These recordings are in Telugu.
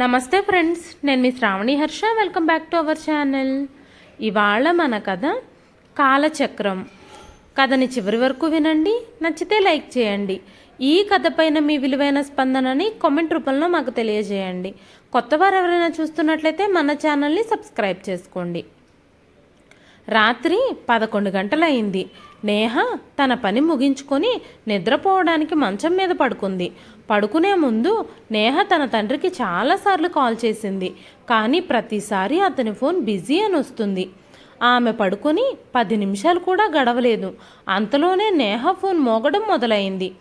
నమస్తే ఫ్రెండ్స్ నేను మీ Sravani Harsha. Welcome back to our channel ఇవాళ మన కథ కాలచక్రం. కథని చివరి వరకు వినండి నచ్చితే లైక్ చేయండి. ఈ కథ పైన మీ విలువైన స్పందనని కామెంట్ రూపంలో మాకు తెలియజేయండి. కొత్త వారు ఎవరైనా చూస్తున్నట్లయితే మన ఛానల్ని సబ్స్క్రైబ్ చేసుకోండి. రాత్రి పదకొండు గంటలయింది నేహ తన పని ముగించుకొని నిద్రపోవడానికి మంచం మీద పడుకుంది. పడుకునే ముందు నేహ తన తండ్రికి చాలాసార్లు కాల్ చేసింది. కానీ ప్రతిసారి అతని ఫోన్ బిజీ అని వస్తుంది. ఆమె పడుకొని పది నిమిషాలు కూడా గడవలేదు. అంతలోనే నేహ ఫోన్ మోగడం మొదలైంది.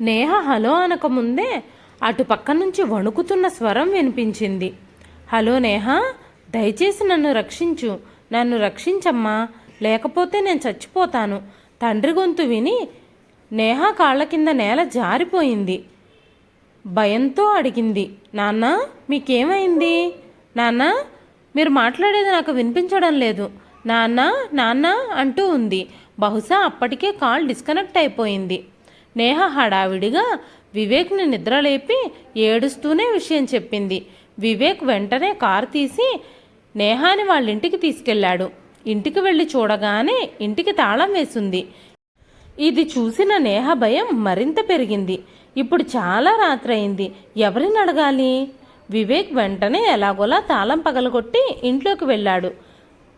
నేహ హలో అనకముందే అటు పక్క నుంచి వణుకుతున్న స్వరం వినిపించింది. హలో నేహ దయచేసి నన్ను రక్షించు. నన్ను రక్షించమ్మా. లేకపోతే నేను చచ్చిపోతాను. తండ్రి గొంతు విని నేహ కాళ్ళ కింద నేల జారిపోయింది. భయంతో అడిగింది నాన్న మీకేమైంది? నాన్న మీరు మాట్లాడేది నాకు వినిపించడం లేదు. నాన్న నాన్న అంటూ ఉంది. బహుశా అప్పటికే కాల్ డిస్కనెక్ట్ అయిపోయింది. నేహ హడావిడిగా వివేక్ని నిద్రలేపి ఏడుస్తూనే విషయం చెప్పింది. వివేక్ వెంటనే కారు తీసి నేహాని వాళ్ళ ఇంటికి తీసుకెళ్ళాడు. ఇంటికి వెళ్ళి చూడగానే ఇంటికి తాళం వేసింది. ఇది చూసిన నేహ భయం మరింత పెరిగింది. ఇప్పుడు చాలా రాత్రయింది. ఎవరిని అడగాలి? వివేక్ వెంటనే ఎలాగోలా తాళం పగలగొట్టి ఇంట్లోకి వెళ్ళాడు.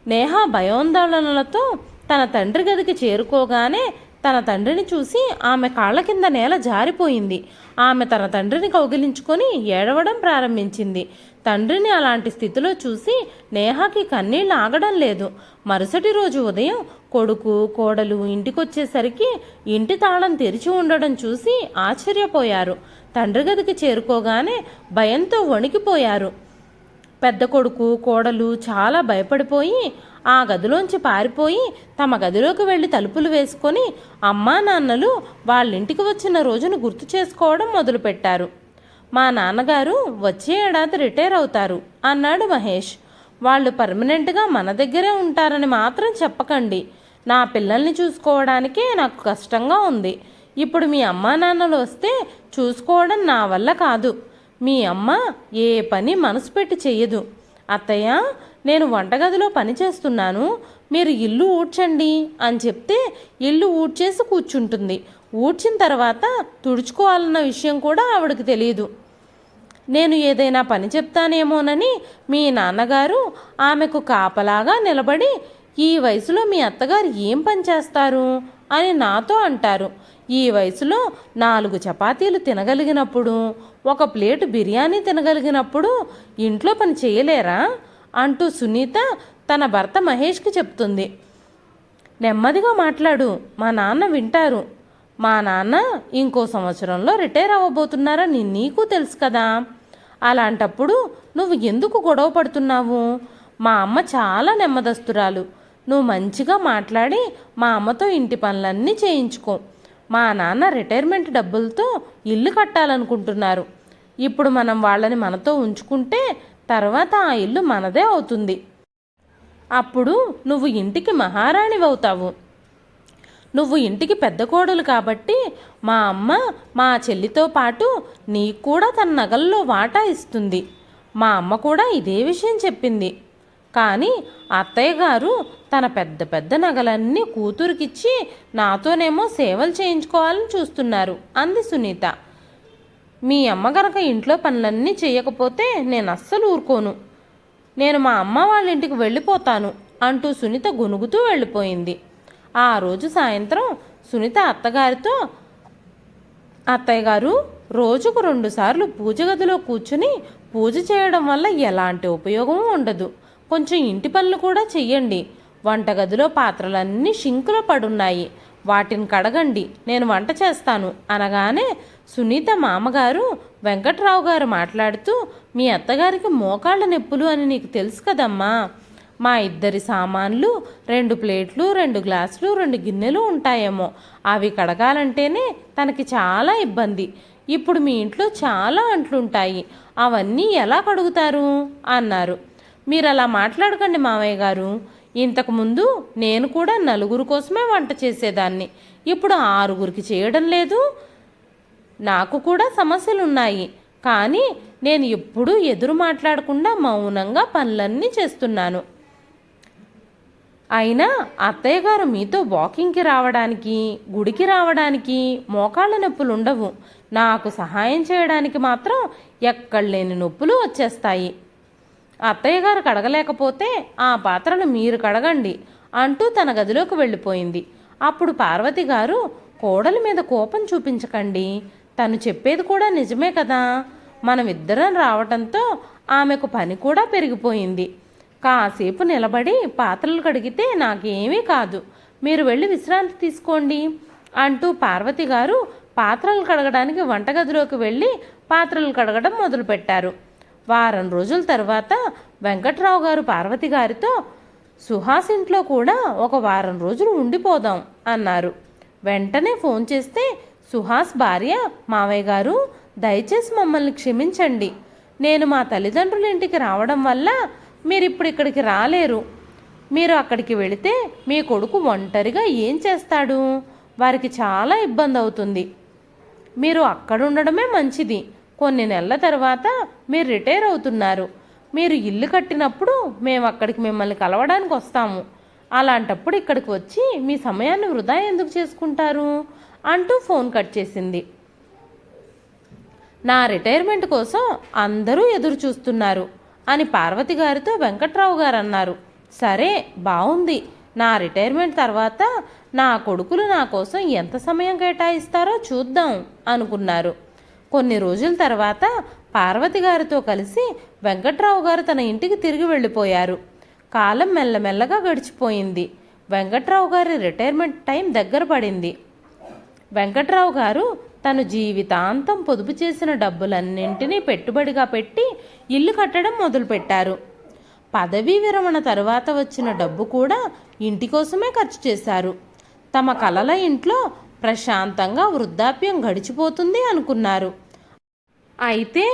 నేహ భయోందోళనలతో తన తండ్రి గదికి చేరుకోగానే తన తండ్రిని చూసి ఆమె కాళ్ళ కింద నేల జారిపోయింది. ఆమె తన తండ్రిని కౌగిలించుకొని ఏడవడం ప్రారంభించింది. తండ్రిని అలాంటి స్థితిలో చూసి నేహాకి కన్నీళ్ళు ఆగడం లేదు. మరుసటి రోజు ఉదయం కొడుకు కోడలు ఇంటికొచ్చేసరికి ఇంటి తాళం తెరిచి ఉండడం చూసి ఆశ్చర్యపోయారు. తండ్రి గదికి చేరుకోగానే భయంతో వణికిపోయారు. పెద్ద కొడుకు కోడలు చాలా భయపడిపోయి ఆ గదిలోంచి పారిపోయి తమ గదిలోకి వెళ్ళి తలుపులు వేసుకొని అమ్మా నాన్నలు వాళ్ళింటికి వచ్చిన రోజును గుర్తు చేసుకోవడం మొదలుపెట్టారు. మా నాన్నగారు వచ్చే ఏడాది రిటైర్ అవుతారు అన్నాడు మహేష్. వాళ్ళు పర్మనెంట్గా మన దగ్గరే ఉంటారని మాత్రం చెప్పకండి. నా పిల్లల్ని చూసుకోవడానికే నాకు కష్టంగా ఉంది. ఇప్పుడు మీ అమ్మా నాన్నలు వస్తే చూసుకోవడం నా వల్ల కాదు. మీ అమ్మ ఏ పని మనసు పెట్టి చెయ్యదు. అత్తయ్య నేను వంటగదిలో పని చేస్తున్నాను. మీరు ఇల్లు ఊడ్చండి అని చెప్తే ఇల్లు ఊడ్చేసి కూర్చుంటుంది. ఊడ్చిన తర్వాత తుడుచుకోవాలన్న విషయం కూడా ఆవిడకి తెలియదు. నేను ఏదైనా పని చెప్తానేమోనని మీ నాన్నగారు ఆమెకు కాపలాగా నిలబడి ఈ వయసులో మీ అత్తగారు ఏం పని చేస్తారు? అని నాతో అంటారు. ఈ వయసులో నాలుగు చపాతీలు తినగలిగినప్పుడు ఒక ప్లేటు బిర్యానీ తినగలిగినప్పుడు ఇంట్లో పని చేయలేరా? అంటూ సునీత తన భర్త మహేష్కి చెప్తుంది. నెమ్మదిగా మాట్లాడు మా నాన్న వింటారు. మా నాన్న ఇంకో సంవత్సరంలో రిటైర్ అవ్వబోతున్నారని నీకు తెలుసు కదా. అలాంటప్పుడు నువ్వు ఎందుకు గొడవ పడుతున్నావు? మా అమ్మ చాలా నెమ్మదస్తురాలు. నువ్వు మంచిగా మాట్లాడి మా అమ్మతో ఇంటి పనులన్నీ చేయించుకో. మా నాన్న రిటైర్మెంట్ డబ్బులతో ఇల్లు కట్టాలనుకుంటున్నారు. ఇప్పుడు మనం వాళ్ళని మనతో ఉంచుకుంటే తర్వాత ఆ ఇల్లు మనదే అవుతుంది. అప్పుడు నువ్వు ఇంటికి మహారాణివవుతావు. నువ్వు ఇంటికి పెద్ద కోడలు కాబట్టి మా అమ్మ మా చెల్లితో పాటు నీకు కూడా తన నగల్లో వాటా ఇస్తుంది. మా అమ్మ కూడా ఇదే విషయం చెప్పింది. కానీ అత్తయ్య గారు తన పెద్ద పెద్ద నగలన్నీ కూతురికిచ్చి నాతోనేమో సేవలు చేయించుకోవాలని చూస్తున్నారు అంది సునీత. మీ అమ్మ గనక ఇంట్లో పనులన్నీ చేయకపోతే నేను అస్సలు ఊరుకోను. నేను మా అమ్మ వాళ్ళ ఇంటికి వెళ్ళిపోతాను అంటూ సునీత గొనుగుతూ వెళ్ళిపోయింది. ఆ రోజు సాయంత్రం సునీత అత్తగారితో అత్తయ్య గారు రోజుకు రెండుసార్లు పూజ గదిలో కూర్చుని పూజ చేయడం వల్ల ఎలాంటి ఉపయోగమూ ఉండదు. కొంచెం ఇంటి పనులు కూడా చెయ్యండి. వంటగదిలో పాత్రలన్నీ షింకులో పడున్నాయి. వాటిని కడగండి. నేను వంట చేస్తాను అనగానే సునీత మామగారు వెంకట్రావు గారు మాట్లాడుతూ మీ అత్తగారికి మోకాళ్ళ నొప్పులు అని నీకు తెలుసు కదమ్మా. మా ఇద్దరి సామాన్లు రెండు ప్లేట్లు రెండు గ్లాసులు రెండు గిన్నెలు ఉంటాయేమో. అవి కడగాలంటేనే తనకి చాలా ఇబ్బంది. ఇప్పుడు మీ ఇంట్లో చాలా అంట్లుంటాయి. అవన్నీ ఎలా కడుగుతారు? అన్నారు. మీరు అలా మాట్లాడకండి మామయ్య గారు. ఇంతకుముందు నేను కూడా నలుగురు కోసమే వంట చేసేదాన్ని. ఇప్పుడు ఆరుగురికి చేయడం లేదు. నాకు కూడా సమస్యలున్నాయి. కానీ నేను ఎప్పుడూ ఎదురు మాట్లాడకుండా మౌనంగా పనులన్నీ చేస్తున్నాను. అయినా అత్తయ్య గారు మీతో వాకింగ్కి రావడానికి గుడికి రావడానికి మోకాళ్ళ నొప్పులు ఉండవు. నాకు సహాయం చేయడానికి మాత్రం ఎక్కడ లేని నొప్పులు వచ్చేస్తాయి. అత్తయ్య గారు కడగలేకపోతే ఆ పాత్రలు మీరు కడగండి అంటూ తన గదిలోకి వెళ్ళిపోయింది. అప్పుడు పార్వతి గారు కోడలి మీద కోపం చూపించకండి. తను చెప్పేది కూడా నిజమే కదా. మనం ఇద్దరం రావటంతో ఆమెకు పని కూడా పెరిగిపోయింది. కాసేపు నిలబడి పాత్రలు కడిగితే నాకేమీ కాదు. మీరు వెళ్ళి విశ్రాంతి తీసుకోండి అంటూ పార్వతి గారు పాత్రలు కడగడానికి వంటగదిలోకి వెళ్ళి పాత్రలు కడగడం మొదలుపెట్టారు. వారం రోజుల తర్వాత వెంకట్రావు గారు పార్వతి గారితో సుహాస్ ఇంట్లో కూడా ఒక వారం రోజులు ఉండిపోదాం అన్నారు. వెంటనే ఫోన్ చేస్తే సుహాస్ భార్య మావయ్య గారు దయచేసి మమ్మల్ని క్షమించండి. నేను మా తల్లిదండ్రుల ఇంటికి రావడం వల్ల మీరు ఇప్పుడు ఇక్కడికి రాలేరు. మీరు అక్కడికి వెళితే మీ కొడుకు ఒంటరిగా ఏం చేస్తాడు? వారికి చాలా ఇబ్బంది అవుతుంది మీరు అక్కడ ఉండడమే మంచిది. కొన్ని నెలల తర్వాత మీరు రిటైర్ అవుతున్నారు. మీరు ఇల్లు కట్టినప్పుడు మేము అక్కడికి మిమ్మల్ని కలవడానికి వస్తాము. అలాంటప్పుడు ఇక్కడికి వచ్చి మీ సమయాన్ని వృధా ఎందుకు చేసుకుంటారు? అంటూ ఫోన్ కట్ చేసింది. నా రిటైర్మెంట్ కోసం అందరూ ఎదురు చూస్తున్నారు అని పార్వతి గారితో వెంకట్రావు గారు అన్నారు సరే బాగుంది నా రిటైర్మెంట్ తర్వాత నా కొడుకులు నా కోసం ఎంత సమయం కేటాయిస్తారో చూద్దాం అనుకున్నారు. కొన్ని రోజుల తర్వాత పార్వతి గారితో కలిసి వెంకట్రావు గారు తన ఇంటికి తిరిగి వెళ్ళిపోయారు. కాలం మెల్లమెల్లగా గడిచిపోయింది. వెంకట్రావు గారి రిటైర్మెంట్ టైం దగ్గర పడింది. వెంకట్రావు గారు తను జీవితాంతం పొదుపు చేసిన డబ్బులన్నింటినీ పెట్టుబడిగా పెట్టి ఇల్లు కట్టడం మొదలుపెట్టారు. పదవీ విరమణ తరువాత వచ్చిన డబ్బు కూడా ఇంటి కోసమే ఖర్చు చేశారు. తమ కలల ఇంట్లో ప్రశాంతంగా వృద్ధాప్యం గడిచిపోతుంది అనుకున్నారు. అయితే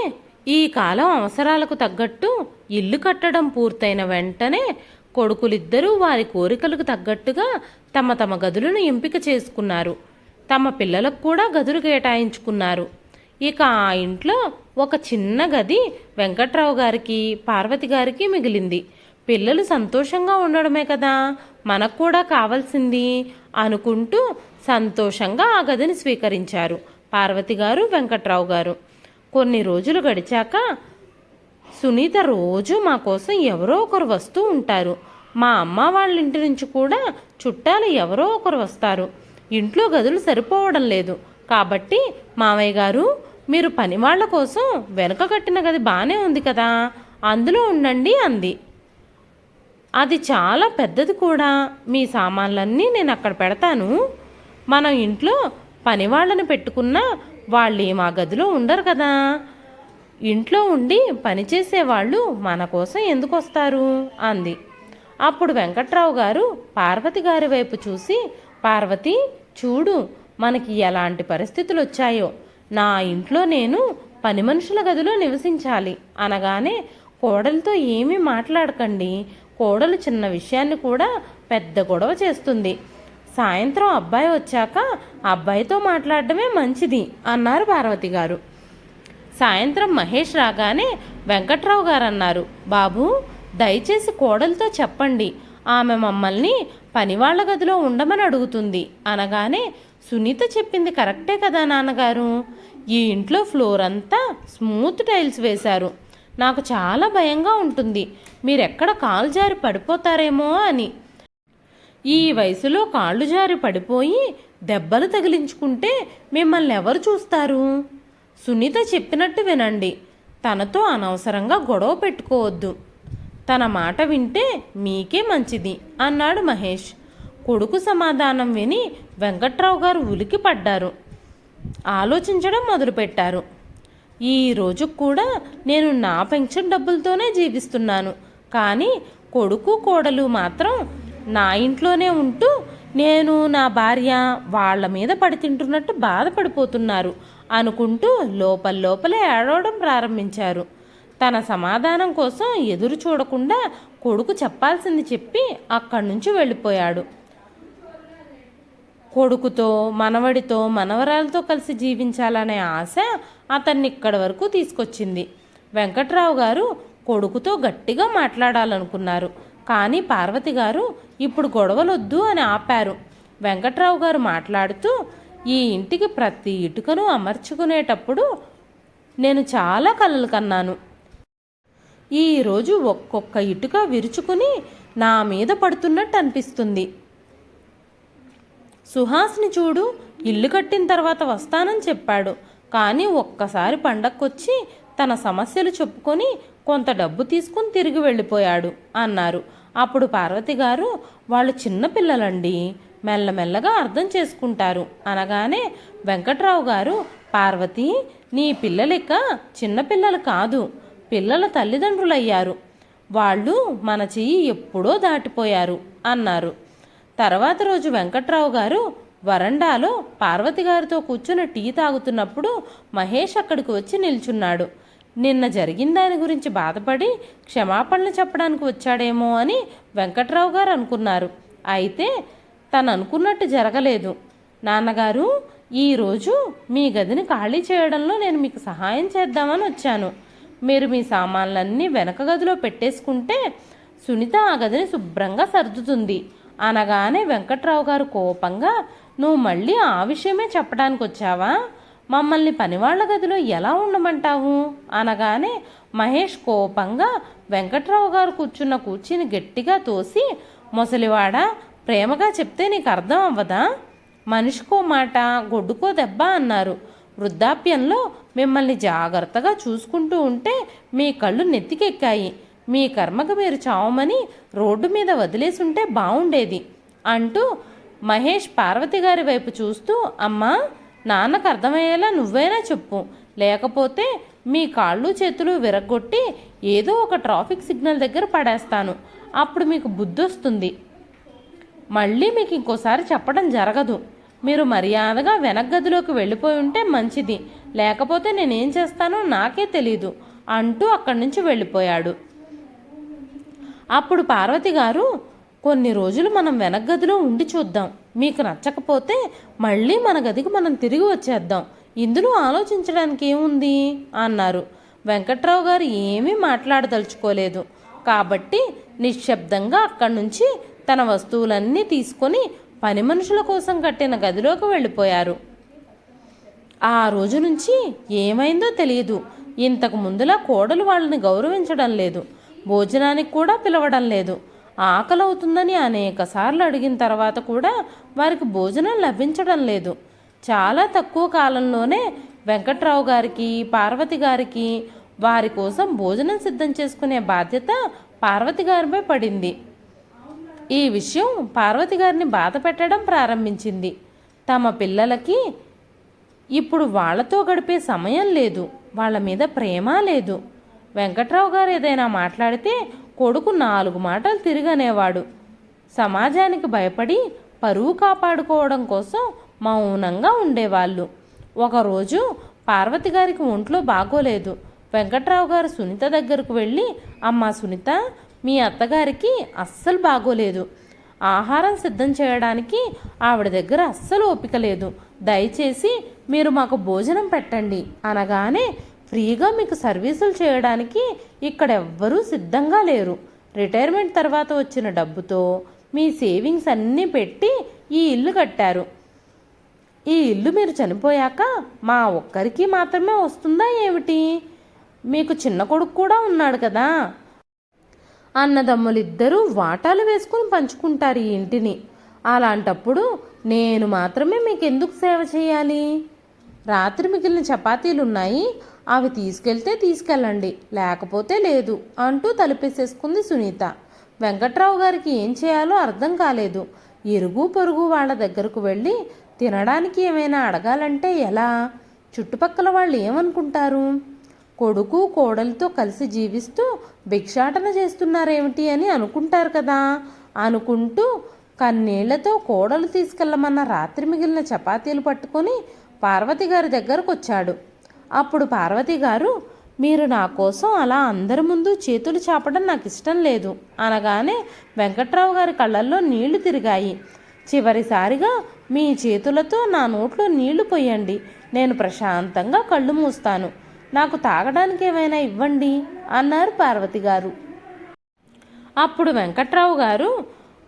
ఈ కాలం అవసరాలకు తగ్గట్టు ఇల్లు కట్టడం పూర్తయిన వెంటనే కొడుకులిద్దరూ వారి కోరికలకు తగ్గట్టుగా తమ తమ గదులను ఎంపిక చేసుకున్నారు. తమ పిల్లలకు కూడా గదులు కేటాయించుకున్నారు. ఇక ఆ ఇంట్లో ఒక చిన్న గది వెంకట్రావు గారికి పార్వతి గారికి మిగిలింది. పిల్లలు సంతోషంగా ఉండడమే కదా మనకు కూడా కావాల్సింది అనుకుంటూ సంతోషంగా ఆ గదిని స్వీకరించారు పార్వతి గారు వెంకట్రావు గారు. కొన్ని రోజులు గడిచాక సునీత రోజు మా కోసం ఎవరో ఒకరు వస్తూ ఉంటారు. మా అమ్మ వాళ్ళ ఇంటి నుంచి కూడా చుట్టాలు ఎవరో ఒకరు వస్తారు. ఇంట్లో గదులు సరిపోవడం లేదు. కాబట్టి మామయ్య గారు మీరు పనివాళ్ళ కోసం వెనుక కట్టిన గది బాగానే ఉంది కదా అందులో ఉండండి అంది. అది చాలా పెద్దది కూడా మీ సామాన్లన్నీ నేను అక్కడ పెడతాను. మనం ఇంట్లో పనివాళ్ళని పెట్టుకున్నా వాళ్ళు మా గదిలో ఉండరు కదా. ఇంట్లో ఉండి పనిచేసే వాళ్ళు మన కోసం ఎందుకు వస్తారు? అంది. అప్పుడు వెంకట్రావు గారు పార్వతి గారి వైపు చూసి పార్వతి చూడు మనకి ఎలాంటి పరిస్థితులు వచ్చాయో. నా ఇంట్లో నేను పని మనుషుల గదిలో నివసించాలి. అనగానే కోడలితో ఏమీ మాట్లాడకండి. కోడలు చిన్న విషయాన్ని కూడా పెద్ద గొడవ చేస్తుంది. సాయంత్రం అబ్బాయి వచ్చాక అబ్బాయితో మాట్లాడడమే మంచిది అన్నారు పార్వతి గారు. సాయంత్రం మహేష్ రాగానే వెంకట్రావు గారు అన్నారు బాబు దయచేసి కోడలతో చెప్పండి. ఆమె మమ్మల్ని పనివాళ్ళ గదిలో ఉండమని అడుగుతుంది. అనగానే సునీత చెప్పింది కరెక్టే కదా నాన్నగారు? ఈ ఇంట్లో ఫ్లోర్ అంతా స్మూత్ టైల్స్ వేశారు. నాకు చాలా భయంగా ఉంటుంది. మీరెక్కడ కాలు జారి పడిపోతారేమో అని. ఈ వయసులో కాళ్ళు జారి పడిపోయి దెబ్బలు తగిలించుకుంటే మిమ్మల్ని ఎవరు చూస్తారు? సునీత చెప్పినట్టు వినండి. తనతో అనవసరంగా గొడవ పెట్టుకోవద్దు. తన మాట వింటే మీకే మంచిది అన్నాడు మహేష్. కొడుకు సమాధానం విని వెంకట్రావు గారు ఉలికి పడ్డారు. ఆలోచించడం మొదలుపెట్టారు. ఈ రోజు కూడా నేను నా పెన్షన్ డబ్బులతోనే జీవిస్తున్నాను కానీ కొడుకు కోడలు మాత్రం నా ఇంట్లోనే ఉంటూ నేను నా భార్య వాళ్ళ మీద పడి తింటున్నట్టు బాధపడిపోతున్నారు అనుకుంటూ లోపల లోపలే ఏడవడం ప్రారంభించారు. తన సమాధానం కోసం ఎదురు చూడకుండా కొడుకు చెప్పాల్సింది చెప్పి అక్కడి నుంచి వెళ్ళిపోయాడు. కొడుకుతో మనవడితో మనవరాలతో కలిసి జీవించాలనే ఆశ అతన్ని ఇక్కడి వరకు తీసుకొచ్చింది. వెంకట్రావు గారు కొడుకుతో గట్టిగా మాట్లాడాలనుకున్నారు. కానీ పార్వతి గారు ఇప్పుడు గొడవలొద్దు అని ఆపారు. వెంకట్రావు గారు మాట్లాడుతూ ఈ ఇంటికి ప్రతి ఇటుకను అమర్చుకునేటప్పుడు నేను చాలా కలలు కన్నాను. ఈరోజు ఒక్కొక్క ఇటుక విరుచుకుని నా మీద పడుతున్నట్టు అనిపిస్తుంది. సుహాస్ని చూడు ఇల్లు కట్టిన తర్వాత వస్తానని చెప్పాడు. కానీ ఒక్కసారి పండక్కొచ్చి తన సమస్యలు చెప్పుకొని కొంత డబ్బు తీసుకుని తిరిగి వెళ్ళిపోయాడు అన్నారు. అప్పుడు పార్వతి గారు వాళ్ళు చిన్నపిల్లలండి మెల్లమెల్లగా అర్థం చేసుకుంటారు అనగానే వెంకట్రావు గారు పార్వతి నీ పిల్లలిక చిన్నపిల్లలు కాదు. పిల్లల తల్లిదండ్రులయ్యారు. వాళ్ళు మన చెయ్యి ఎప్పుడో దాటిపోయారు అన్నారు. తర్వాత రోజు వెంకట్రావు గారు వరండాలో పార్వతి గారితో కూర్చుని టీ తాగుతున్నప్పుడు మహేష్ అక్కడికి వచ్చి నిల్చున్నాడు. నిన్న జరిగిన దాని గురించి బాధపడి క్షమాపణలు చెప్పడానికి వచ్చాడేమో అని వెంకట్రావు గారు అనుకున్నారు. అయితే తను అనుకున్నట్టు జరగలేదు. నాన్నగారు ఈరోజు మీ గదిని ఖాళీ చేయడంలో నేను మీకు సహాయం చేద్దామని వచ్చాను. మీరు మీ సామాన్లన్నీ వెనక గదిలో పెట్టేసుకుంటే సునీత ఆ గదిని శుభ్రంగా సర్దుతుంది. అనగానే వెంకట్రావు గారు కోపంగా నువ్వు మళ్ళీ ఆ విషయమే చెప్పడానికి వచ్చావా? మమ్మల్ని పనివాళ్ళ గదిలో ఎలా ఉండమంటావు? అనగానే మహేష్ కోపంగా వెంకట్రావు గారు కూర్చున్న కూర్చుని గట్టిగా తోసి ముసలివాడ ప్రేమగా చెప్తే నీకు అర్థం అవ్వదా? మనిషికో మాట గొడ్డుకో దెబ్బ అన్నారు. వృద్ధాప్యంలో మిమ్మల్ని జాగ్రత్తగా చూసుకుంటూ ఉంటే మీ కళ్ళు నెత్తికెక్కాయి. మీ కర్మకు మీరు చావమని రోడ్డు మీద వదిలేసి ఉంటే బాగుండేది అంటూ మహేష్ పార్వతి గారి వైపు చూస్తూ అమ్మా నాన్నకు అర్థమయ్యేలా నువ్వైనా చెప్పు. లేకపోతే మీ కాళ్ళు చేతులు విరగొట్టి ఏదో ఒక ట్రాఫిక్ సిగ్నల్ దగ్గర పడేస్తాను. అప్పుడు మీకు బుద్ధి వస్తుంది మళ్ళీ మీకు ఇంకోసారి చెప్పడం జరగదు. మీరు మర్యాదగా వెనక్ గదిలోకి వెళ్ళిపోయి ఉంటే మంచిది. లేకపోతే నేనేం చేస్తానో నాకే తెలీదు అంటూ అక్కడి నుంచి వెళ్ళిపోయాడు. అప్పుడు పార్వతి గారు కొన్ని రోజులు మనం వెనక్ గదిలో ఉండి చూద్దాం. మీకు నచ్చకపోతే మళ్ళీ మన గదికి మనం తిరిగి వచ్చేద్దాం. ఇందులో ఆలోచించడానికి ఏముంది? అన్నారు. వెంకట్రావు గారు ఏమీ మాట్లాడదలుచుకోలేదు. కాబట్టి నిశ్శబ్దంగా అక్కడి నుంచి తన వస్తువులన్నీ తీసుకొని పని మనుషుల కోసం కట్టిన గదిలోకి వెళ్ళిపోయారు. ఆ రోజు నుంచి ఏమైందో తెలియదు. ఇంతకు ముందులా కోడలు వాళ్ళని గౌరవించడం లేదు. భోజనానికి కూడా పిలవడం లేదు. ఆకలి అవుతుందని అడిగిన తర్వాత కూడా వారికి భోజనం లభించడం లేదు. చాలా తక్కువ కాలంలోనే వెంకట్రావు గారికి పార్వతి గారికి వారి కోసం భోజనం సిద్ధం చేసుకునే బాధ్యత పార్వతి గారిపై పడింది. ఈ విషయం పార్వతి గారిని బాధ పెట్టడం ప్రారంభించింది. తమ పిల్లలకి ఇప్పుడు వాళ్ళతో గడిపే సమయం లేదు. వాళ్ళ మీద ప్రేమ లేదు. వెంకట్రావు గారు ఏదైనా మాట్లాడితే కొడుకు నాలుగు మాటలు తిరిగనేవాడు. సమాజానికి భయపడి పరువు కాపాడుకోవడం కోసం మౌనంగా ఉండేవాళ్ళు. ఒకరోజు పార్వతి గారికి ఒంట్లో బాగోలేదు. వెంకట్రావు గారు సునీత దగ్గరకు వెళ్ళి అమ్మ సునీత మీ అత్తగారికి అస్సలు బాగోలేదు. ఆహారం సిద్ధం చేయడానికి ఆవిడ దగ్గర అస్సలు ఓపిక లేదు. దయచేసి మీరు మాకు భోజనం పెట్టండి అనగానే ఫ్రీగా మీకు సర్వీసులు చేయడానికి ఇక్కడ ఎవ్వరూ సిద్ధంగా లేరు. రిటైర్మెంట్ తర్వాత వచ్చిన డబ్బుతో మీ సేవింగ్స్ అన్నీ పెట్టి ఈ ఇల్లు కట్టారు. ఈ ఇల్లు మీరు చనిపోయాక మా ఒక్కరికి మాత్రమే వస్తుందా ఏమిటి? మీకు చిన్న కొడుకు కూడా ఉన్నాడు కదా. అన్నదమ్ములిద్దరూ వాటాలు వేసుకుని పంచుకుంటారు ఈ ఇంటిని. అలాంటప్పుడు నేను మాత్రమే మీకు ఎందుకు సేవ చేయాలి? రాత్రి మిగిలిన చపాతీలు ఉన్నాయి అవి తీసుకెళ్తే తీసుకెళ్ళండి లేకపోతే లేదు అంటూ తలుపేసేసుకుంది సునీత. వెంకట్రావు గారికి ఏం చేయాలో అర్థం కాలేదు. ఇరుగు పొరుగు వాళ్ళ దగ్గరకు వెళ్ళి తినడానికి ఏమైనా అడగాలంటే ఎలా? చుట్టుపక్కల వాళ్ళు ఏమనుకుంటారు? కొడుకు కోడలితో కలిసి జీవిస్తూ భిక్షాటన చేస్తున్నారేమిటి అని అనుకుంటారు కదా. అనుకుంటూ కన్నీళ్ళతో కోడలు తీసుకెళ్ళమన్న రాత్రి మిగిలిన చపాతీలు పట్టుకొని పార్వతి గారి దగ్గరకు వచ్చాడు అప్పుడు పార్వతి గారు మీరు నా కోసం అలా అందరి ముందు చేతులు చాపడం నాకు ఇష్టం లేదు అనగానే వెంకట్రావు గారి కళ్ళల్లో నీళ్ళు తిరిగాయి. చివరిసారిగా మీ చేతులతో నా నోట్లో నీళ్ళు పోయండి. నేను ప్రశాంతంగా కళ్ళు మూస్తాను. నాకు తాగడానికి ఏమైనా ఇవ్వండి అన్నారు పార్వతి గారు. అప్పుడు వెంకట్రావు గారు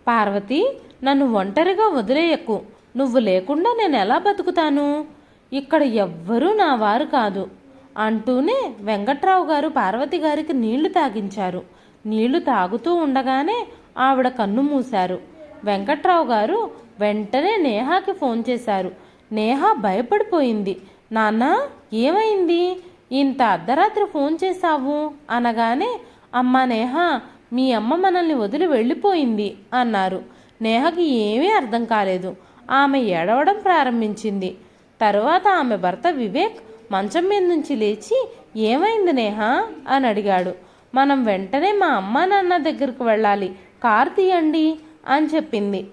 పార్వతి నన్ను ఒంటరిగా వదిలేయకు నువ్వు లేకుండా నేను ఎలా బతుకుతాను? ఇక్కడ ఎవ్వరూ నా వారు కాదు అంటూనే వెంకట్రావు గారు పార్వతి గారికి నీళ్ళు తాగించారు. నీళ్ళు తాగుతూ ఉండగానే ఆవిడ కన్ను మూశారు. వెంకట్రావు గారు వెంటనే నేహాకి ఫోన్ చేశారు. నేహా భయపడిపోయింది. నాన్న ఏమైంది? ఇంత అర్ధరాత్రి ఫోన్ చేశావు? అనగానే అమ్మా నేహ మీ అమ్మ మనల్ని వదిలి వెళ్ళిపోయింది అన్నారు. నేహకి ఏమీ అర్థం కాలేదు. ఆమె ఏడవడం ప్రారంభించింది. తరువాత ఆమె భర్త వివేక్ మంచం మీద నుంచి లేచి ఏమైంది నేహ? అని అడిగాడు. మనం వెంటనే మా అమ్మ నాన్న దగ్గరికి వెళ్ళాలి. కారు తీయండి అని చెప్పింది.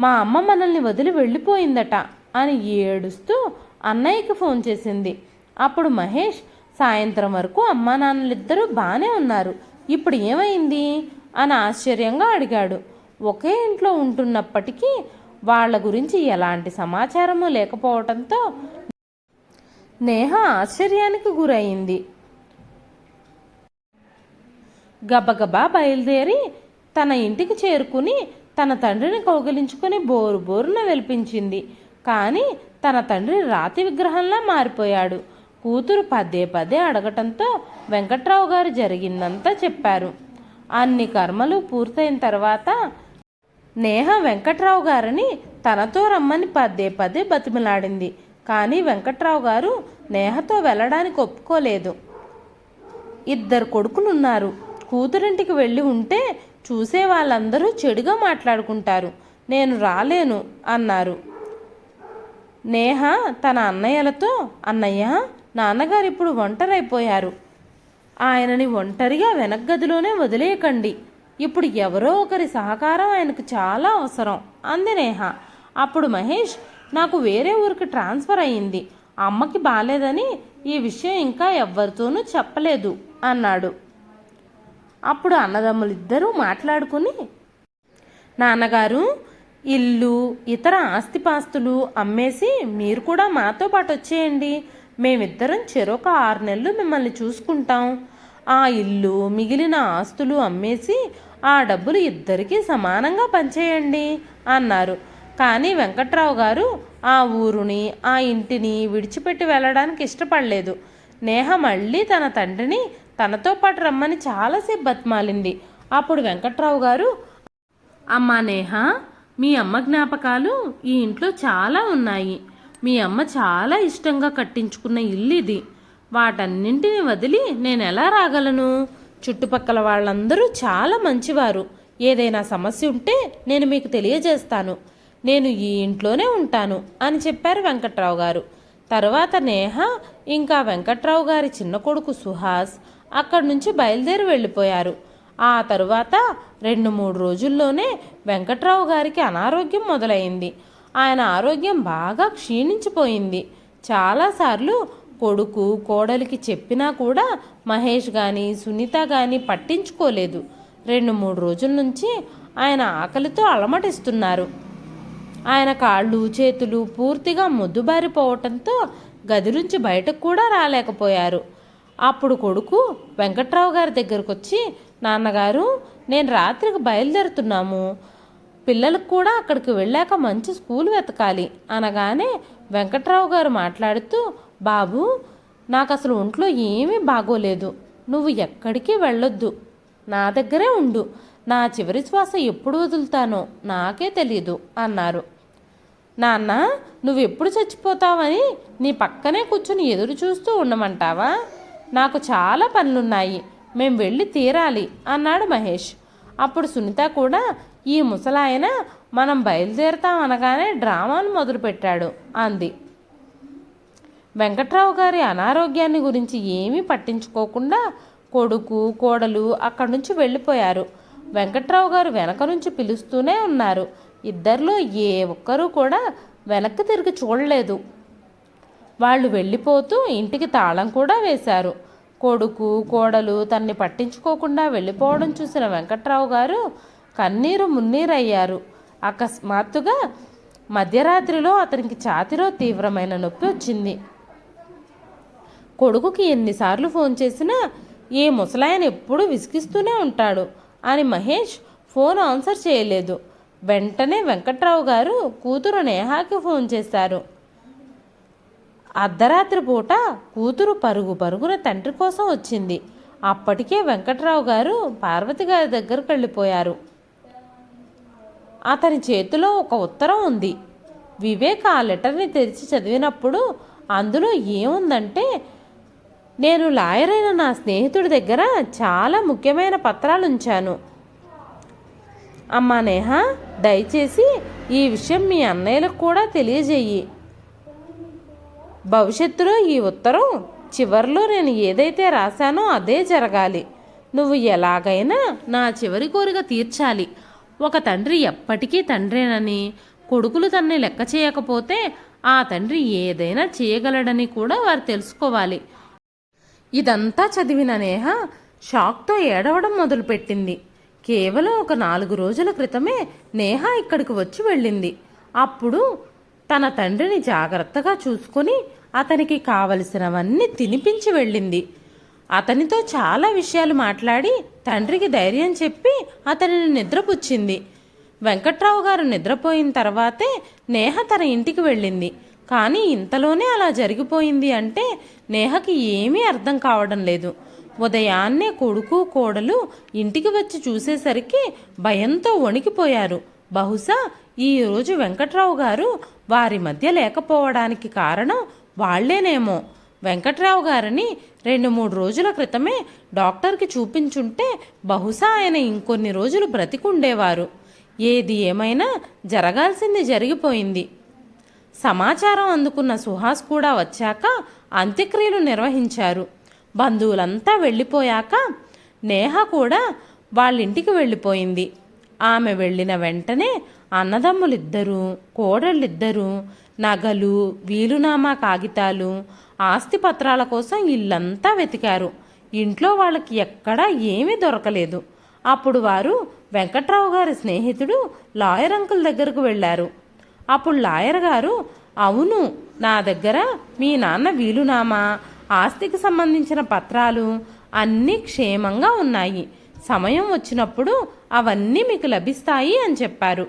మా అమ్మ మనల్ని వదిలి వెళ్ళిపోయిందట అని ఏడుస్తూ అన్నయ్యకి ఫోన్ చేసింది. అప్పుడు మహేష్ సాయంత్రం వరకు అమ్మా నాన్నలిద్దరూ బాగానే ఉన్నారు. ఇప్పుడు ఏమైంది? అని ఆశ్చర్యంగా అడిగాడు. ఒకే ఇంట్లో ఉంటున్నప్పటికీ వాళ్ళ గురించి ఎలాంటి సమాచారము లేకపోవడంతో నేహ ఆశ్చర్యానికి గురైంది. గబగబా బయలుదేరి తన ఇంటికి చేరుకుని తన తండ్రిని కౌగిలించుకుని బోరు బోరున వెలిపించింది. కానీ తన తండ్రి రాతి విగ్రహంలా మారిపోయాడు. కూతురు పదే పదే అడగటంతో వెంకట్రావు గారు జరిగిందంతా చెప్పారు. అన్ని కర్మలు పూర్తయిన తర్వాత నేహ వెంకట్రావు గారిని తనతో రమ్మని పదే పదే బతిమిలాడింది. కానీ వెంకట్రావు గారు నేహతో వెళ్ళడానికి ఒప్పుకోలేదు. ఇద్దరు కొడుకులున్నారు. కూతురింటికి వెళ్ళి ఉంటే చూసే వాళ్ళందరూ చెడుగా మాట్లాడుకుంటారు. నేను రాలేను అన్నారు. నేహ తన అన్నయ్యలతో అన్నయ్య నాన్నగారు ఇప్పుడు ఒంటరైపోయారు. ఆయనని ఒంటరిగా వెనగ్గదిలోనే వదిలేయకండి. ఇప్పుడు ఎవరో ఒకరి సహకారం ఆయనకు చాలా అవసరం. అంది నేహ. అప్పుడు మహేష్ నాకు వేరే ఊరికి ట్రాన్స్ఫర్ అయ్యింది. అమ్మకి బాలేదని ఈ విషయం ఇంకా ఎవ్వరితోనూ చెప్పలేదు అన్నాడు. అప్పుడు అన్నదమ్ములిద్దరూ మాట్లాడుకుని నాన్నగారు ఇల్లు ఇతర ఆస్తిపాస్తులు అమ్మేసి మీరు కూడా మాతో పాటు వచ్చేయండి. మేమిద్దరం చెరొక ఆరు నెలలు మిమ్మల్ని చూసుకుంటాం. ఆ ఇల్లు మిగిలిన ఆస్తులు అమ్మేసి ఆ డబ్బులు ఇద్దరికీ సమానంగా పంచేయండి అన్నారు. కానీ వెంకట్రావు గారు ఆ ఊరుని ఆ ఇంటిని విడిచిపెట్టి వెళ్ళడానికి ఇష్టపడలేదు. నేహ మళ్ళీ తన తండ్రిని తనతో పాటు రమ్మని చాలాసేపు బతిమాలింది. అప్పుడు వెంకట్రావు గారు అమ్మా నేహ మీ అమ్మ జ్ఞాపకాలు ఈ ఇంట్లో చాలా ఉన్నాయి. మీ అమ్మ చాలా ఇష్టంగా కట్టించుకున్న ఇల్లు ఇది. వాటన్నింటిని వదిలి నేను ఎలా రాగలను? చుట్టుపక్కల వాళ్ళందరూ చాలా మంచివారు. ఏదైనా సమస్య ఉంటే నేను మీకు తెలియజేస్తాను. నేను ఈ ఇంట్లోనే ఉంటాను అని చెప్పారు వెంకట్రావు గారు. తర్వాత నేహ ఇంకా వెంకట్రావు గారి చిన్న కొడుకు సుహాస్ అక్కడి నుంచి బయలుదేరి వెళ్ళిపోయారు. ఆ తరువాత రెండు మూడు రోజుల్లోనే వెంకట్రావు గారికి అనారోగ్యం మొదలైంది. ఆయన ఆరోగ్యం బాగా క్షీణించిపోయింది. చాలాసార్లు కొడుకు కోడలికి చెప్పినా కూడా మహేష్ కానీ సునీత కానీ పట్టించుకోలేదు. రెండు మూడు రోజుల నుంచి ఆయన ఆకలితో అలమటిస్తున్నారు. ఆయన కాళ్ళు చేతులు పూర్తిగా మొద్దుబారిపోవటంతో గది నుంచి బయటకు కూడా రాలేకపోయారు. అప్పుడు కొడుకు వెంకట్రావు గారి దగ్గరకు వచ్చి నాన్నగారు నేను రాత్రికి బయలుదేరుతున్నాము. పిల్లలకు కూడా అక్కడికి వెళ్ళాక మంచి స్కూల్ వెతకాలి అనగానే వెంకట్రావు గారు మాట్లాడుతూ బాబు నాకు అసలు ఒంట్లో ఏమీ బాగోలేదు. నువ్వు ఎక్కడికి వెళ్ళొద్దు. నా దగ్గరే ఉండు. నా చివరి శ్వాస ఎప్పుడు వదులుతానో నాకే తెలియదు అన్నారు. నాన్న నువ్వు ఎప్పుడు చచ్చిపోతావని నీ పక్కనే కూర్చుని ఎదురు చూస్తూ ఉండమంటావా? నాకు చాలా పనులున్నాయి. మేం వెళ్ళి తీరాలి అన్నాడు మహేష్. అప్పుడు సునీత కూడా ఈ ముసలాయన మనం బయలుదేరుతాం అనగానే డ్రామాను మొదలుపెట్టాడు అంది. వెంకట్రావు గారి అనారోగ్యాన్ని గురించి ఏమీ పట్టించుకోకుండా కొడుకు కోడలు అక్కడి నుంచి వెళ్ళిపోయారు. వెంకట్రావు గారు వెనక నుంచి పిలుస్తూనే ఉన్నారు. ఇద్దరిలో ఏ ఒక్కరూ కూడా వెనక్కి తిరిగి చూడలేదు. వాళ్ళు వెళ్ళిపోతూ ఇంటికి తాళం కూడా వేశారు. కొడుకు కోడలు తన్ని పట్టించుకోకుండా వెళ్ళిపోవడం చూసిన వెంకట్రావు గారు కన్నీరు మున్నీరయ్యారు. అకస్మాత్తుగా మధ్యరాత్రిలో అతనికి ఛాతిలో తీవ్రమైన నొప్పి వచ్చింది. కొడుకుకి ఎన్నిసార్లు ఫోన్ చేసినా ఈ ముసలాయన ఎప్పుడూ విసిగిస్తూనే ఉంటాడు అని మహేష్ ఫోన్ ఆన్సర్ చేయలేదు. వెంటనే వెంకట్రావు గారు కూతురు నేహాకి ఫోన్ చేశారు. అర్ధరాత్రి పూట కూతురు పరుగు పరుగున తండ్రి కోసం వచ్చింది. అప్పటికే వెంకట్రావు గారు పార్వతి గారి దగ్గరకు వెళ్ళిపోయారు. అతని చేతిలో ఒక ఉత్తరం ఉంది. వివేక్ ఆ లెటర్ని తెరిచి చదివినప్పుడు అందులో ఏముందంటే నేను లాయర్ అయిన నా స్నేహితుడి దగ్గర చాలా ముఖ్యమైన పత్రాలు ఉంచాను అమ్మా నేహ దయచేసి ఈ విషయం మీ అన్నయ్యలకు కూడా తెలియజేయి. భవిష్యత్తులో ఈ ఉత్తరం చివరిలో నేను ఏదైతే రాశానో అదే జరగాలి. నువ్వు ఎలాగైనా నా చివరి కోరిక తీర్చాలి. ఒక తండ్రి ఎప్పటికీ తండ్రేనని కొడుకులు తన్ని లెక్క చేయకపోతే ఆ తండ్రి ఏదైనా చేయగలడని కూడా వారు తెలుసుకోవాలి. ఇదంతా చదివిన నేహ షాక్తో ఏడవడం మొదలుపెట్టింది. కేవలం ఒక నాలుగు రోజుల క్రితమే నేహ ఇక్కడికి వచ్చి వెళ్ళింది. అప్పుడు తన తండ్రిని జాగ్రత్తగా చూసుకొని అతనికి కావలసినవన్నీ తినిపించి వెళ్ళింది. అతనితో చాలా విషయాలు మాట్లాడి తండ్రికి ధైర్యం చెప్పి అతనిని నిద్రపుచ్చింది. వెంకట్రావు గారు నిద్రపోయిన తర్వాతే నేహ తన ఇంటికి వెళ్ళింది. కానీ ఇంతలోనే అలా జరిగిపోయింది అంటే నేహకి ఏమీ అర్థం కావడం లేదు. ఉదయాన్నే కొడుకు కోడలు ఇంటికి వచ్చి చూసేసరికి భయంతో వణికిపోయారు. బహుశా ఈ రోజు వెంకట్రావు గారు వారి మధ్య లేకపోవడానికి కారణం వాళ్ళేనేమో వెంకట్రావు గారిని రెండు మూడు రోజుల క్రితమే డాక్టర్కి చూపించుంటే బహుశా ఆయన ఇంకొన్ని రోజులు బ్రతికుండేవారు. ఏది ఏమైనా జరగాల్సింది జరిగిపోయింది. సమాచారం అందుకున్న సుహాస్ కూడా వచ్చాక అంత్యక్రియలు నిర్వహించారు. బంధువులంతా వెళ్ళిపోయాక నేహ కూడా వాళ్ళింటికి వెళ్ళిపోయింది. ఆమె వెళ్ళిన వెంటనే అన్నదమ్ములిద్దరూ కోడళ్ళిద్దరూ నగలు వీలునామా కాగితాలు ఆస్తి పత్రాల కోసం ఇల్లంతా వెతికారు. ఇంట్లో వాళ్ళకి ఎక్కడా ఏమీ దొరకలేదు. అప్పుడు వారు వెంకట్రావు గారి స్నేహితుడు లాయర్ అంకుల్ దగ్గరకు వెళ్ళారు. అప్పుడు లాయర్ గారు అవును నా దగ్గర మీ నాన్న వీలునామా? ఆస్తికి సంబంధించిన పత్రాలు అన్నీ క్షేమంగా ఉన్నాయి. సమయం వచ్చినప్పుడు అవన్నీ మీకు లభిస్తాయి అని చెప్పారు.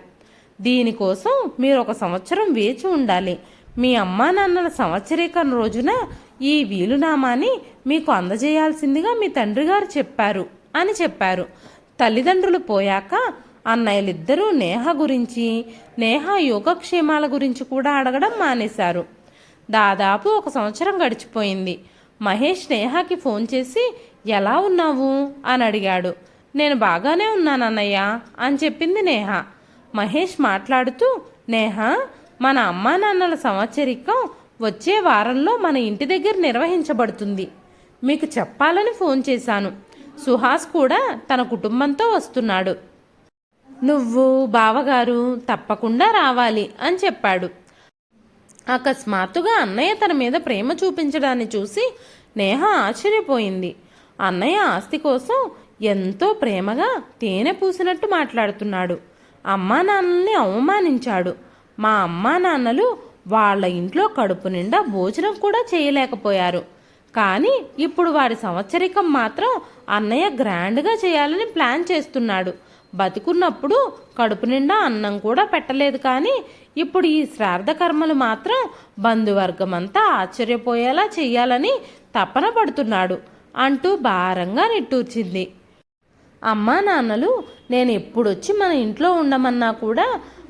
దీనికోసం మీరు ఒక సంవత్సరం వేచి ఉండాలి. మీ అమ్మా నాన్నల సంవత్సరీకరణ రోజున ఈ వీలునామాని మీకు అందజేయాల్సిందిగా మీ తండ్రి గారు చెప్పారు అని చెప్పారు. తల్లిదండ్రులు పోయాక అన్నయ్యలిద్దరూ నేహ గురించి నేహ యోగక్షేమాల గురించి కూడా అడగడం మానేశారు. దాదాపు ఒక సంవత్సరం గడిచిపోయింది. మహేష్ నేహాకి ఫోన్ చేసి ఎలా ఉన్నావు? అని అడిగాడు. నేను బాగానే ఉన్నానన్నయ్య అని చెప్పింది నేహ. మహేష్ మాట్లాడుతూ నేహ మన అమ్మా నాన్నల సంవత్సరికం వచ్చే వారంలో మన ఇంటి దగ్గర నిర్వహించబడుతుంది. మీకు చెప్పాలని ఫోన్ చేశాను. సుహాస్ కూడా తన కుటుంబంతో వస్తున్నాడు. నువ్వు బావగారు తప్పకుండా రావాలి అని చెప్పాడు. అకస్మాత్తుగా అన్నయ్య తన మీద ప్రేమ చూపించడాన్ని చూసి నేహ ఆశ్చర్యపోయింది. అన్నయ్య ఆస్తి కోసం ఎంతో ప్రేమగా తేనె పూసినట్టు మాట్లాడుతున్నాడు. అమ్మా నాన్నల్ని అవమానించాడు. మా అమ్మా నాన్నలు వాళ్ళ ఇంట్లో కడుపు నిండా భోజనం కూడా చేయలేకపోయారు. కానీ ఇప్పుడు వారి సంవత్సరికం మాత్రం అన్నయ్య గ్రాండ్గా చేయాలని ప్లాన్ చేస్తున్నాడు. బతికున్నప్పుడు కడుపు నిండా అన్నం కూడా పెట్టలేదు కానీ ఇప్పుడు ఈ శ్రాద్ధ కర్మలు మాత్రం బంధువర్గం అంతా ఆశ్చర్యపోయేలా చెయ్యాలని తపన పడుతున్నాడు అంటూ భారంగా నిట్టూర్చింది. అమ్మా నాన్నలు నేను ఎప్పుడొచ్చి మన ఇంట్లో ఉండమన్నా కూడా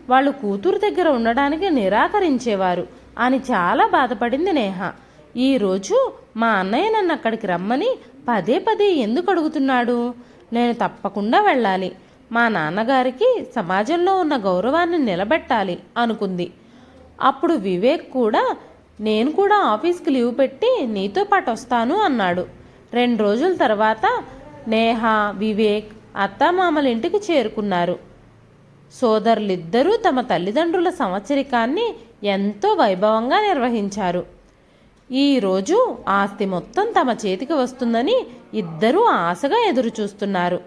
వాళ్ళు కూతురు దగ్గర ఉండడానికి నిరాకరించేవారు అని చాలా బాధపడింది నేహ. ఈరోజు మా అన్నయ్య నన్ను అక్కడికి రమ్మని పదే పదే ఎందుకు అడుగుతున్నాడు? నేను తప్పకుండా వెళ్ళాలి. మా నాన్నగారికి సమాజంలో ఉన్న గౌరవాన్ని నిలబెట్టాలి అనుకుంది. అప్పుడు వివేక్ కూడా నేను కూడా ఆఫీస్కి లీవ్ పెట్టి నీతో పాటు వస్తాను అన్నాడు. రెండు రోజుల తర్వాత నేహ వివేక్ అత్తామామల ఇంటికి చేరుకున్నారు. సోదరులిద్దరూ తమ తల్లిదండ్రుల సంవత్సరికాన్ని ఎంతో వైభవంగా నిర్వహించారు. ఈరోజు ఆస్తి మొత్తం తమ చేతికి వస్తుందని ఇద్దరూ ఆశగా ఎదురుచూస్తున్నారు.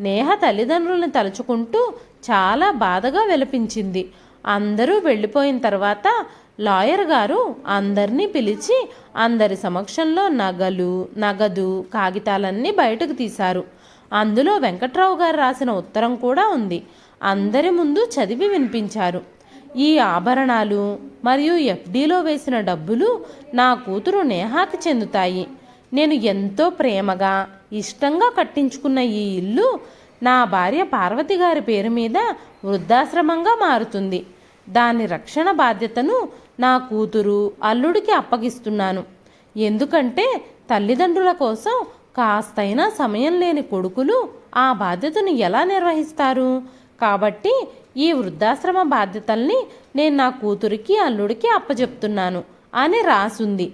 నేహ తల్లిదండ్రుల్ని తలుచుకుంటూ చాలా బాధగా విలపించింది. అందరూ వెళ్ళిపోయిన తర్వాత లాయర్ గారు అందరినీ పిలిచి అందరి సమక్షంలో నగలు నగదు కాగితాలన్నీ బయటకు తీశారు. అందులో వెంకట్రావు గారు రాసిన ఉత్తరం కూడా ఉంది. అందరి ముందు చదివి వినిపించారు. ఈ ఆభరణాలు మరియు ఎఫ్డీలో వేసిన డబ్బులు నా కూతురు నేహాకి చెందుతాయి. నేను ఎంతో ప్రేమగా ఇష్టంగా కట్టించుకున్న ఈ ఇల్లు నా భార్య పార్వతి గారి పేరు మీద వృద్ధాశ్రమంగా మారుతుంది. దాని రక్షణ బాధ్యతను నా కూతురు అల్లుడికి అప్పగిస్తున్నాను. ఎందుకంటే తల్లిదండ్రుల కోసం కాస్తైనా సమయం లేని కొడుకులు ఆ బాధ్యతను ఎలా నిర్వహిస్తారు? కాబట్టి ఈ వృద్ధాశ్రమ బాధ్యతల్ని నేను నా కూతురికి అల్లుడికి అప్పచెప్తున్నాను అని రాసుంది.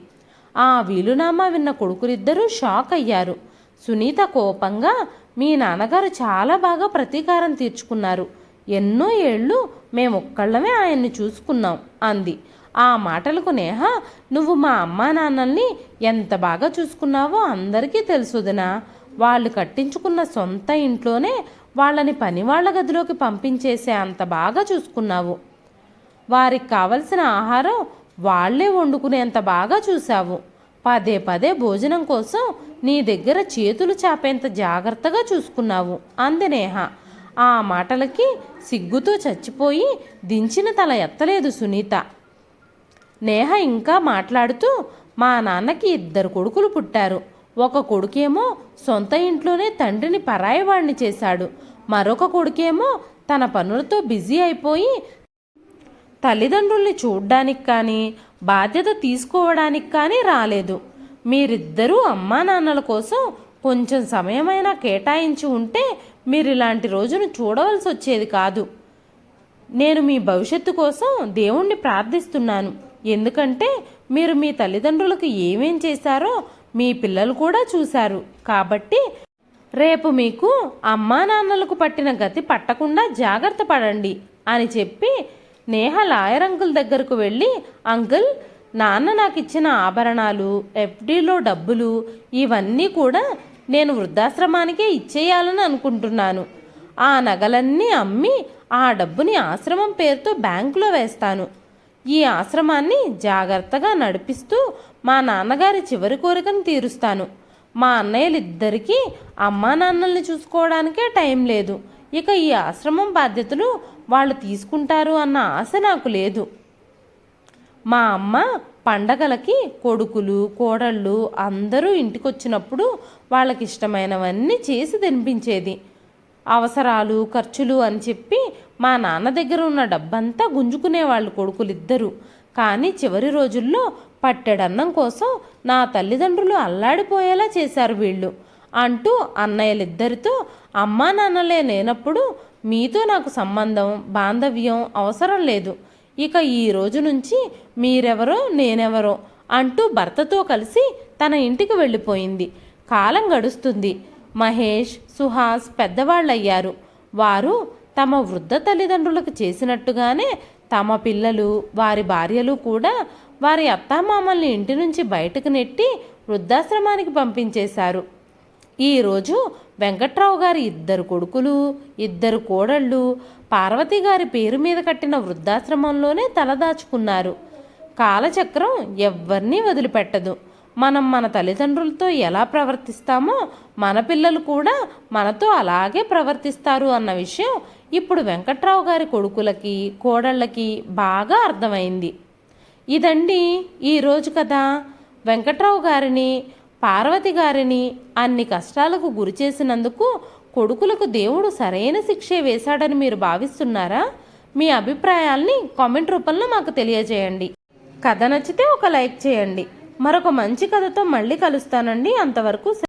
ఆ వీలునామా విన్న కొడుకులిద్దరూ షాక్ అయ్యారు. సునీత కోపంగా మీ నాన్నగారు చాలా బాగా ప్రతీకారం తీర్చుకున్నారు. ఎన్నో ఏళ్ళు మేమొక్కళ్ళమే ఆయన్ని చూసుకున్నాం అంది. ఆ మాటలకు నేహ నువ్వు మా అమ్మా నాన్నల్ని ఎంత బాగా చూసుకున్నావో అందరికీ తెలుసుదినా. వాళ్ళు కట్టించుకున్న సొంత ఇంట్లోనే వాళ్ళని పనివాళ్ళ గదిలోకి పంపించేసే అంత బాగా చూసుకున్నావు. వారికి కావలసిన ఆహారం వాళ్ళే వండుకునేంత బాగా చూశావు. పదే పదే భోజనం కోసం నీ దగ్గర చేతులు చాపేంత జాగ్రత్తగా చూసుకున్నావు. అంది నేహ. ఆ మాటలకి సిగ్గుతో చచ్చిపోయి దించిన తల ఎత్తలేదు సునీత. నేహ ఇంకా మాట్లాడుతూ మా నాన్నకి ఇద్దరు కొడుకులు పుట్టారు. ఒక కొడుకేమో సొంత ఇంట్లోనే తండ్రిని పరాయవాణ్ణి చేశాడు. మరొక కొడుకేమో తన పనులతో బిజీ అయిపోయి తల్లిదండ్రుల్ని చూడ్డానికి కానీ బాధ్యత తీసుకోవడానికి కానీ రాలేదు. మీరిద్దరూ అమ్మా నాన్నల కోసం కొంచెం సమయమైనా కేటాయించి ఉంటే మీరు ఇలాంటి రోజును చూడవలసి వచ్చేది కాదు. నేను మీ భవిష్యత్తు కోసం దేవుణ్ణి ప్రార్థిస్తున్నాను. ఎందుకంటే మీరు మీ తల్లిదండ్రులకు ఏమేం చేశారో మీ పిల్లలు కూడా చూశారు. కాబట్టి రేపు మీకు అమ్మా నాన్నలకు పట్టిన గతి పట్టకుండా జాగ్రత్త పడండి అని చెప్పి నేహ లాయర్ అంకుల్ దగ్గరకు వెళ్ళి అంకుల్ నాన్న నాకు ఇచ్చిన ఆభరణాలు ఎఫ్డీలో డబ్బులు ఇవన్నీ కూడా నేను వృద్ధాశ్రమానికే ఇచ్చేయాలని అనుకుంటున్నాను. ఆ నగలన్నీ అమ్మి ఆ డబ్బుని ఆశ్రమం పేరుతో బ్యాంకులో వేస్తాను. ఈ ఆశ్రమాన్ని జాగ్రత్తగా నడిపిస్తూ మా నాన్నగారి చివరి కోరికను తీరుస్తాను. మా అన్నయ్యలిద్దరికీ అమ్మా నాన్నల్ని చూసుకోవడానికే టైం లేదు. ఇక ఈ ఆశ్రమం బాధ్యతలు వాళ్ళు తీసుకుంటారు అన్న ఆశ నాకు లేదు. మా అమ్మ పండగలకి కొడుకులు కోడళ్ళు అందరూ ఇంటికొచ్చినప్పుడు వాళ్ళకి ఇష్టమైనవన్నీ చేసి తినిపించేది. అవసరాలు ఖర్చులు అని చెప్పి మా నాన్న దగ్గర ఉన్న డబ్బంతా గుంజుకునేవాళ్ళు కొడుకులిద్దరూ. కానీ చివరి రోజుల్లో పట్టెడన్నం కోసం నా తల్లిదండ్రులు అల్లాడిపోయేలా చేశారు వీళ్ళు అంటూ అన్నయ్యలిద్దరితో అమ్మా నాన్నలే లేనప్పుడు మీతో నాకు సంబంధం బాంధవ్యం అవసరం లేదు. ఇక ఈ రోజు నుంచి మీరెవరో నేనెవరో అంటూ భర్తతో కలిసి తన ఇంటికి వెళ్ళిపోయింది. కాలం గడుస్తుంది. మహేష్ సుహాస్ పెద్దవాళ్ళయ్యారు. వారు తమ వృద్ధ తల్లిదండ్రులకు చేసినట్టుగానే తమ పిల్లలు వారి భార్యలు కూడా వారి అత్తామామల్ని ఇంటి నుంచి బయటకు నెట్టి వృద్ధాశ్రమానికి పంపించేశారు. ఈరోజు వెంకట్రావు గారి ఇద్దరు కొడుకులు ఇద్దరు కోడళ్ళు పార్వతి గారి పేరు మీద కట్టిన వృద్ధాశ్రమంలోనే తలదాచుకున్నారు. కాలచక్రం ఎవ్వరినీ వదిలిపెట్టదు. మనం మన తల్లిదండ్రులతో ఎలా ప్రవర్తిస్తామో మన పిల్లలు కూడా మనతో అలాగే ప్రవర్తిస్తారు అన్న విషయం ఇప్పుడు వెంకట్రావు గారి కొడుకులకి కోడళ్ళకి బాగా అర్థమైంది. ఇదండి ఈరోజు కదా వెంకట్రావు గారిని పార్వతి గారిని అన్ని కష్టాలకు గురి చేసినందుకు కొడుకులకు దేవుడు సరైన శిక్షే వేశాడని మీరు భావిస్తున్నారా? మీ అభిప్రాయాల్ని కామెంట్ రూపంలో మాకు తెలియజేయండి. కథ నచ్చితే ఒక లైక్ చేయండి. మరొక మంచి కథతో మళ్ళీ కలుస్తానండి. అంతవరకు